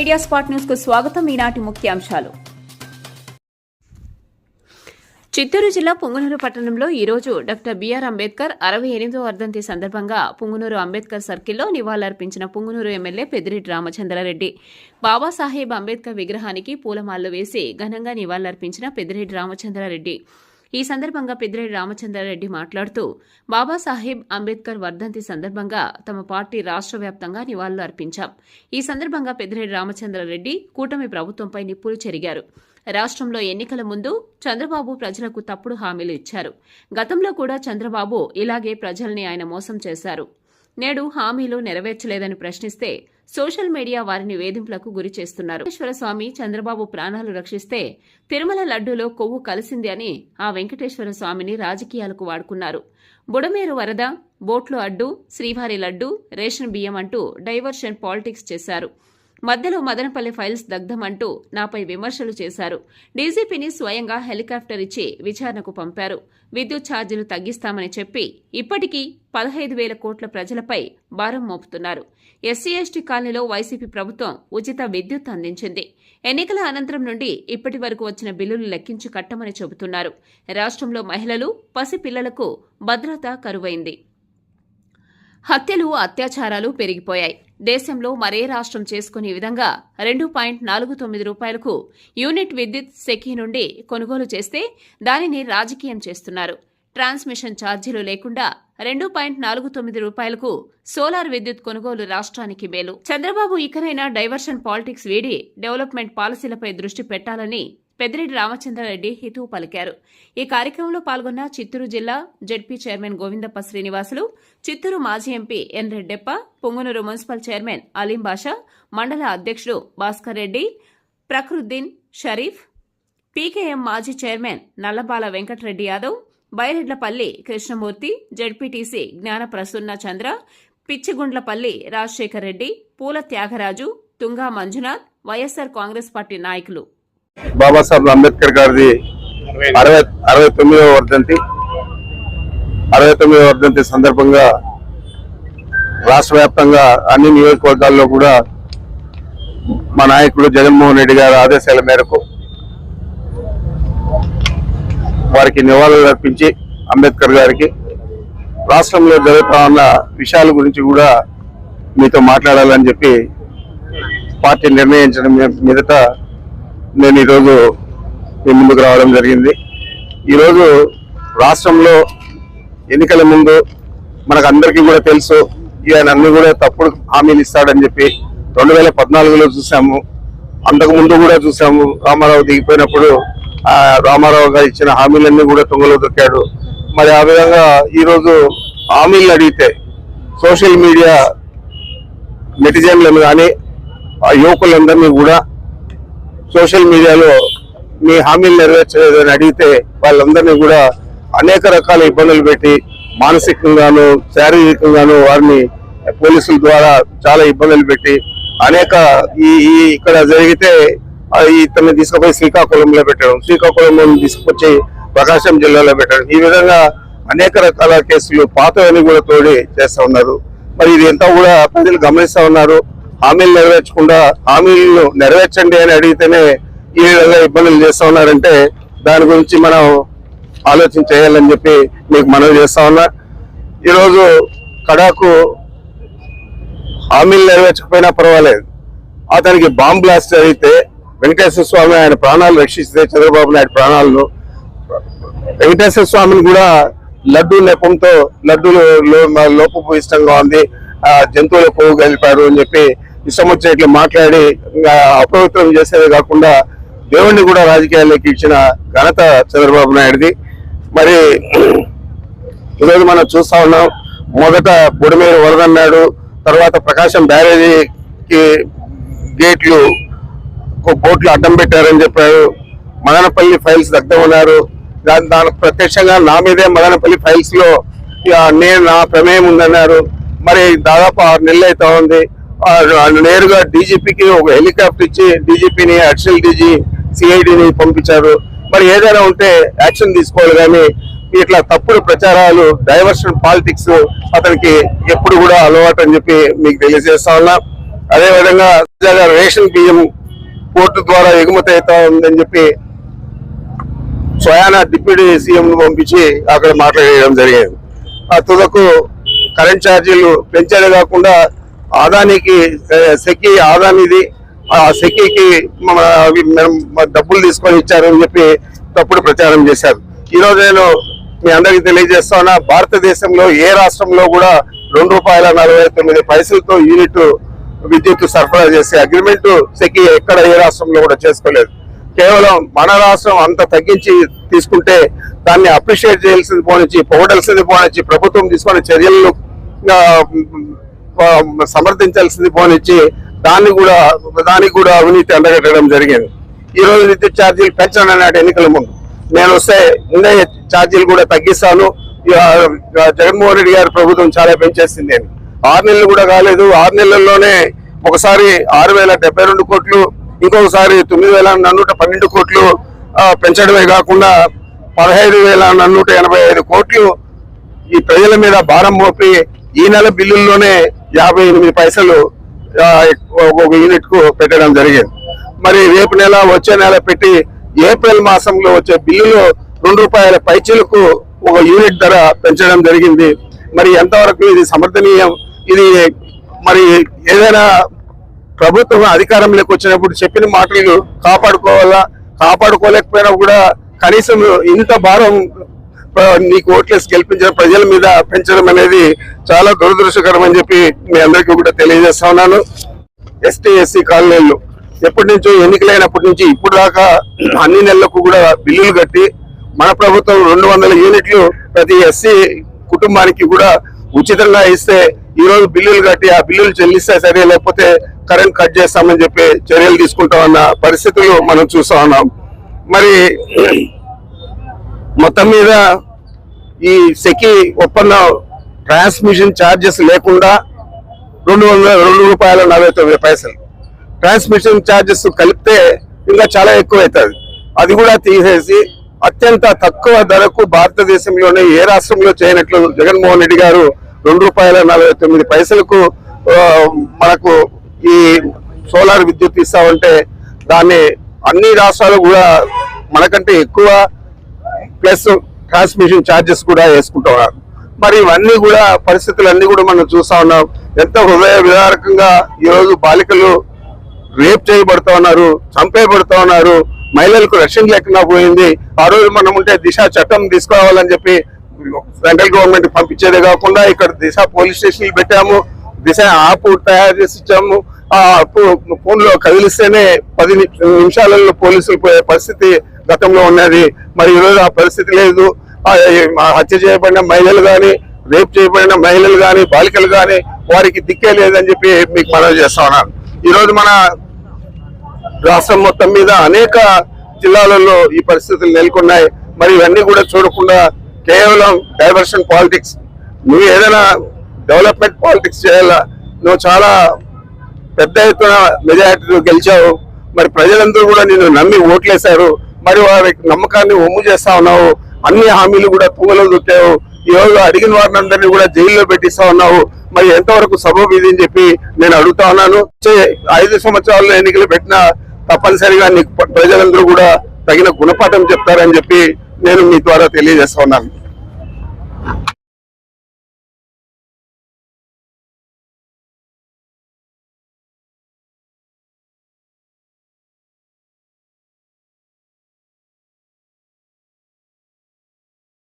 Media spot న్యూస్కు స్వాగతం. ఈనాటి ముఖ్యాంశాలు. చిత్తూరు జిల్లా పుంగనూరు పట్టణంలో ఈరోజు డాక్టర్ బిఆర్ అంబేద్కర్ అరవై ఎనిమిదో వర్ధంతి సందర్భంగా పుంగనూరు అంబేద్కర్ సర్కిల్లో నివాళులర్పించిన పుంగనూరు ఎమ్మెల్యే పెద్దిరెడ్డి రామచంద్రారెడ్డి. బాబాసాహెబ్ అంబేద్కర్ విగ్రహానికి పూలమాలలు వేసి ఘనంగా నివాళులర్పించిన పెద్దిరెడ్డి రామచంద్రారెడ్డి. ఈ సందర్భంగా పెద్దిరెడ్డి రామచంద్రారెడ్డి మాట్లాడుతూ బాబాసాహెబ్ అంబేద్కర్ వర్ధంతి సందర్భంగా తమ పార్టీ రాష్ట్ర వ్యాప్తంగా నివాళులు అర్పించాం. ఈ సందర్భంగా పెద్దిరెడ్డి రామచంద్రారెడ్డి కూటమి ప్రభుత్వంపై నిప్పులు చెరిగారు. రాష్ట్రంలో ఎన్నికల ముందు చంద్రబాబు ప్రజలకు తప్పుడు హామీలు ఇచ్చారు. గతంలో కూడా చంద్రబాబు ఇలాగే ప్రజల్ని ఆయన మోసం చేశారు. నేడు హామీలు నెరవేర్చలేదని ప్రశ్నిస్తే సోషల్ మీడియా వారిని వేధింపులకు గురి చేస్తున్నారు. వెంకటేశ్వర స్వామి చంద్రబాబు ప్రాణాలు రక్షిస్తే తిరుమల లడ్డూలో కొవ్వు కలిసింది అని ఆ వెంకటేశ్వర స్వామిని రాజకీయాలకు వాడుకున్నారు. బుడమేరు వరద బోట్లు అడ్డు శ్రీవారి లడ్డు రేషన్ బియ్యం అంటూ డైవర్షన్ పాలిటిక్స్ చేశారు. మధ్యలో మదనపల్లి ఫైల్స్ దగ్ధమంటూ నాపై విమర్శలు చేశారు. డీజీపీని స్వయంగా హెలికాప్టర్ ఇచ్చి విచారణకు పంపారు. విద్యుత్ ఛార్జీలు తగ్గిస్తామని చెప్పి ఇప్పటికీ పదహైదు వేల కోట్ల ప్రజలపై భారం మోపుతున్నారు. ఎస్సీ ఎస్టీ కాలనీలో వైసీపీ ప్రభుత్వం ఉచిత విద్యుత్ అందించింది. ఎన్నికల అనంతరం నుండి ఇప్పటి వరకు వచ్చిన బిల్లులు లెక్కించి కట్టమని చెబుతున్నారు. రాష్ట్రంలో మహిళలు పసిపిల్లలకు భద్రత కరువైంది. హత్యలు అత్యాచారాలు పెరిగిపోయాయి. దేశంలో మరే రాష్ట్రం చేసుకునే విధంగా రెండు పాయింట్ నాలుగు తొమ్మిది రూపాయలకు యూనిట్ విద్యుత్ సెకీ నుండి కొనుగోలు చేస్తే దానిని రాజకీయం చేస్తున్నారు. ట్రాన్స్మిషన్ ఛార్జీలు లేకుండా రెండు పాయింట్ నాలుగు తొమ్మిది రూపాయలకు సోలార్ విద్యుత్ కొనుగోలు రాష్ట్రానికి మేలు. చంద్రబాబు ఇకనైనా డైవర్షన్ పాలిటిక్స్ వీడి డెవలప్మెంట్ పాలసీలపై దృష్టి పెట్టాలని పెద్దిరెడ్డి రామచంద్రారెడ్డి హితవు పలికారు. ఈ కార్యక్రమంలో పాల్గొన్న చిత్తూరు జిల్లా జడ్పీ చైర్మన్ గోవిందప్ప శ్రీనివాసులు చిత్తూరు మాజీ MP N Reddeppa Punganur municipal chairman Aleem Basha మండల అధ్యక్షుడు భాస్కర్ రెడ్డి ప్రకృద్దీన్ షరీఫ్ పీకేఎం మాజీ chairman Nallabala Venkatareddy Yadav Byredlapalli Krishnamurthy ZPTC Gnana Prasanna Chandra Pichigundlapalli Rajasekhar Reddy Poola Thyagaraju Tunga Manjunath YSR Congress party నాయకులు. బాబాసాహెబ్ అంబేద్కర్ గారిది అరవై అరవై తొమ్మిదవ వర్ధంతి. అరవై తొమ్మిదవ వర్ధంతి సందర్భంగా రాష్ట్ర వ్యాప్తంగా అన్ని నియోజకవర్గాల్లో కూడా మా నాయకుడు జగన్మోహన్ రెడ్డి గారి ఆదేశాల మేరకు వారికి నివాళులు అర్పించి అంబేద్కర్ గారికి రాష్ట్రంలో జరుగుతా ఉన్న విషయాల గురించి కూడా మీతో మాట్లాడాలని చెప్పి పార్టీ నిర్ణయించడం మీదట నేను ఈరోజు మీ ముందుకు రావడం జరిగింది. ఈరోజు రాష్ట్రంలో ఎన్నికల ముందు మనకు అందరికీ కూడా తెలుసు ఈయన అన్ని కూడా తప్పుడు హామీలు ఇస్తాడని చెప్పి రెండు వేల పద్నాలుగులో చూసాము. అంతకు ముందు కూడా చూసాము రామారావు దిగిపోయినప్పుడు రామారావు గారు ఇచ్చిన హామీలన్నీ కూడా తుంగలో దొక్కాడు. మరి ఆ విధంగా ఈరోజు హామీలు అడిగితే సోషల్ మీడియా నెటిజన్లను కానీ ఆ యువకులందరినీ కూడా సోషల్ మీడియాలో మీ హామీలు నెరవేర్చలేదని అడిగితే వాళ్ళందరినీ కూడా అనేక రకాల ఇబ్బందులు పెట్టి మానసికంగాను శారీరకంగాను వారిని పోలీసుల ద్వారా చాలా ఇబ్బందులు పెట్టి అనేక ఈ ఇక్కడ జరిగితే ఇతన్ని తీసుకుపోయి శ్రీకాకుళంలో పెట్టడం శ్రీకాకుళం తీసుకొచ్చి ప్రకాశం జిల్లాలో పెట్టడం. ఈ విధంగా అనేక రకాల కేసులు పాతవని కూడా తోడి చేస్తూ ఉన్నారు. మరి ఇది ఎంత కూడా ప్రజలు గమనిస్తూ ఉన్నారు. హామీలు నెరవేర్చకుండా హామీలు నెరవేర్చండి అని అడిగితేనే ఈ విధంగా ఇబ్బందులు చేస్తా ఉన్నారంటే దాని గురించి మనం ఆలోచన చేయాలని చెప్పి మీకు మనవి చేస్తా ఉన్నా. ఈరోజు కడాకు హామీలు నెరవేర్చకపోయినా పర్వాలేదు. అతనికి బాంబ్ బ్లాస్ట్ అయితే వెంకటేశ్వర స్వామి ఆయన ప్రాణాలు రక్షిస్తే చంద్రబాబు నాయుడు ప్రాణాలను వెంకటేశ్వర స్వామిని కూడా లడ్డు నెపంతో లడ్డూలు లో- ఇష్టంగా ఉంది. ఆ జంతువుల కొవ్వు కలిపారు అని చెప్పి ఇష్టం వచ్చినట్లు మాట్లాడి ఇంకా అపవిత్రం చేసేదే కాకుండా దేవుణ్ణి కూడా రాజకీయాల్లోకి ఇచ్చిన ఘనత చంద్రబాబు నాయుడుది. మరి ఈరోజు మనం చూస్తా ఉన్నాం మొదట బుడమేరు వరదన్నాడు తర్వాత ప్రకాశం బ్యారేజీకి గేట్లు ఒక బోట్లు అడ్డం పెట్టారని చెప్పారు. మదనపల్లి ఫైల్స్ దగ్ధం ఉన్నారు. దాని దాని ప్రత్యక్షంగా నా మీదే మదనపల్లి ఫైల్స్లో ఇక నేను నా ప్రమేయం ఉందన్నారు. మరి దాదాపు ఆరు నెలలు అవుతా ఉంది. నేరుగా డీజీపీకి ఒక హెలికాప్టర్ ఇచ్చి డీజీపీని అడిషనల్ డీజీ సిఐడిని పంపించారు. మరి ఏదైనా ఉంటే యాక్షన్ తీసుకోవాలి కానీ ఇట్లా తప్పుడు ప్రచారాలు డైవర్షన్ పాలిటిక్స్ అతనికి ఎప్పుడు కూడా అలవాటు అని చెప్పి మీకు తెలియజేస్తా ఉన్నా. అదేవిధంగా తాజాగా రేషన్ బియ్యం కోర్టు ద్వారా ఎగుమతి అవుతా ఉందని చెప్పి స్వయాన డిప్యూటీ సీఎం పంపించి అక్కడ మాట్లాడేయడం జరిగేది. ఆ తుదకు కరెంట్ ఛార్జీలు పెంచేది కాకుండా ఆదానికి ఏ, సెకి ఆదానిది ఆ సెకీకి డబ్బులు తీసుకొని ఇచ్చారని చెప్పి తప్పుడు ప్రచారం చేశారు. ఈ నేను మీ అందరికీ తెలియజేస్తానా భారతదేశంలో ఏ రాష్ట్రంలో కూడా రెండు రూపాయల నలభై తొమ్మిది పైసలతో యూనిట్ విద్యుత్ సరఫరా చేసే అగ్రిమెంట్ సెకి ఎక్కడ ఏ రాష్ట్రంలో కూడా చేసుకోలేదు. కేవలం మన రాష్ట్రం అంత తగ్గించి తీసుకుంటే దాన్ని అప్రిషియేట్ చేయాల్సింది పోనిచ్చి పొగడాల్సింది పోనిచ్చి ప్రభుత్వం తీసుకునే చర్యలను సమర్థించాల్సింది పోనిచ్చి దాన్ని కూడా దానికి కూడా అవినీతి అండగట్టడం జరిగింది. ఈ రోజు విద్యుత్ ఛార్జీలు పెంచడం నాటి ఎన్నికల ముందు. నేను వస్తే ముందే ఛార్జీలు కూడా తగ్గిస్తాను. జగన్మోహన్ రెడ్డి గారి ప్రభుత్వం చాలా పెంచేసింది అని. ఆరు నెలలు కూడా కాలేదు. ఆరు నెలల్లోనే ఒకసారి ఆరు వేల డెబ్బై రెండు కోట్లు ఇంకొకసారి తొమ్మిది వేల నన్నూట పన్నెండు కోట్లు పెంచడమే కాకుండా పదహైదు వేల నన్నూట ఎనభై ఐదు కోట్లు ఈ ప్రజల మీద భారం మోపి ఈ నెల బిల్లుల్లోనే యాభై ఎనిమిది పైసలు ఒక యూనిట్కు పెట్టడం జరిగింది. మరి రేపు నెల వచ్చే నెల పెట్టి ఏప్రిల్ మాసంలో వచ్చే బిల్లులో రెండు రూపాయల పైచీలకు ఒక యూనిట్ ధర పెంచడం జరిగింది. మరి ఎంతవరకు ఇది సమర్థనీయం? ఇది మరి ఏదైనా ప్రభుత్వం అధికారంలోకి వచ్చినప్పుడు చెప్పిన మాటలు కాపాడుకోవాలా? కాపాడుకోలేకపోయినా కూడా కనీసం ఇంత భారం నీకు ఓట్లేసి గెలిపించిన ప్రజల మీద పెంచడం అనేది చాలా దురదృష్టకరం అని చెప్పి మీ అందరికీ కూడా తెలియజేస్తా ఉన్నాను. ఎస్టీ ఎస్సీ కాలనీలు ఎప్పటి నుంచో ఎన్నికలైనప్పటి నుంచి ఇప్పుడు దాకా అన్ని నెలలకు కూడా బిల్లులు కట్టి మన ప్రభుత్వం రెండు వందల యూనిట్లు ప్రతి ఎస్సీ కుటుంబానికి కూడా ఉచితంగా ఇస్తే ఈ రోజు బిల్లులు కట్టి ఆ బిల్లులు చెల్లిస్తే సరే లేకపోతే కరెంట్ కట్ చేస్తామని చెప్పి చర్యలు తీసుకుంటామన్న పరిస్థితులు మనం చూస్తా ఉన్నాం. మరి మొత్తం మీద ఈ సెకి ఒప్పందం ట్రాన్స్మిషన్ ఛార్జెస్ లేకుండా రెండు వందల రెండు రూపాయల నలభై తొమ్మిది పైసలు. ట్రాన్స్మిషన్ ఛార్జెస్ కలిపితే ఇంకా చాలా ఎక్కువ అవుతుంది అది కూడా తీసేసి అత్యంత తక్కువ ధరకు భారతదేశంలోనే ఏ రాష్ట్రంలో చేయనట్లు జగన్మోహన్ రెడ్డి గారు రెండు రూపాయల నలభై తొమ్మిది పైసలకు మనకు ఈ సోలార్ విద్యుత్ ఇస్తామంటే దాన్ని అన్ని రాష్ట్రాలు కూడా మనకంటే ఎక్కువ ప్లస్ ట్రాన్స్మిషన్ ఛార్జెస్ కూడా వేసుకుంటా ఉన్నారు. మరి ఇవన్నీ కూడా పరిస్థితులన్నీ కూడా మనం చూస్తా ఉన్నాం. ఎంత హృదయ విదారకంగా ఈ రోజు బాలికలు రేప్ చేయబడుతూ ఉన్నారు చంపేయబడుతూ ఉన్నారు. మహిళలకు రక్షణ లేకుండా పోయింది. ఆ రోజు మనం ఉంటే దిశ చట్టం తీసుకురావాలని చెప్పి సెంట్రల్ గవర్నమెంట్ పంపించేదే కాకుండా ఇక్కడ దిశ పోలీస్ స్టేషన్లు పెట్టాము. దిశ యాప్ తయారు చేసి ఇచ్చాము. ఆ ఫోన్లో కదిలిస్తేనే పది నిమిషాలలో పోలీసులు పోయే పరిస్థితి గతంలో ఉన్నది. మరి ఈరోజు ఆ పరిస్థితి లేదు. హత్య చేయబడిన మహిళలు కానీ రేప్ చేయబడిన మహిళలు కానీ బాలికలు కానీ వారికి దిక్కే లేదని చెప్పి మీకు మనవి చేస్తా ఉన్నాను. ఈరోజు మన రాష్ట్రం మొత్తం మీద అనేక జిల్లాలలో ఈ పరిస్థితులు నెలకొన్నాయి. మరి ఇవన్నీ కూడా చూడకుండా కేవలం డైవర్షన్ పాలిటిక్స్. నువ్వు ఏదైనా డెవలప్మెంట్ పాలిటిక్స్ చేయాలా? నువ్వు చాలా పెద్ద ఎత్తున మెజారిటీలో గెలిచావు. మరి ప్రజలందరూ కూడా నిన్ను నమ్మి ఓట్లేశారు. మరి వారి నమ్మకాన్ని ఒమ్ము చేస్తా ఉన్నావు. అన్ని హామీలు కూడా తుంగలో దొక్కావు ఈరోజు అడిగిన వారిని అందరినీ కూడా జైల్లో పెట్టిస్తా ఉన్నావు. మరి ఎంతవరకు సబబు ఇది అని చెప్పి నేను అడుగుతా ఉన్నాను. ఐదు సంవత్సరాల్లో ఎన్నికలు పెట్టినా తప్పనిసరిగా నీకు ప్రజలందరూ కూడా తగిన గుణపాఠం చెప్తారని చెప్పి నేను మీ ద్వారా తెలియజేస్తా ఉన్నాను.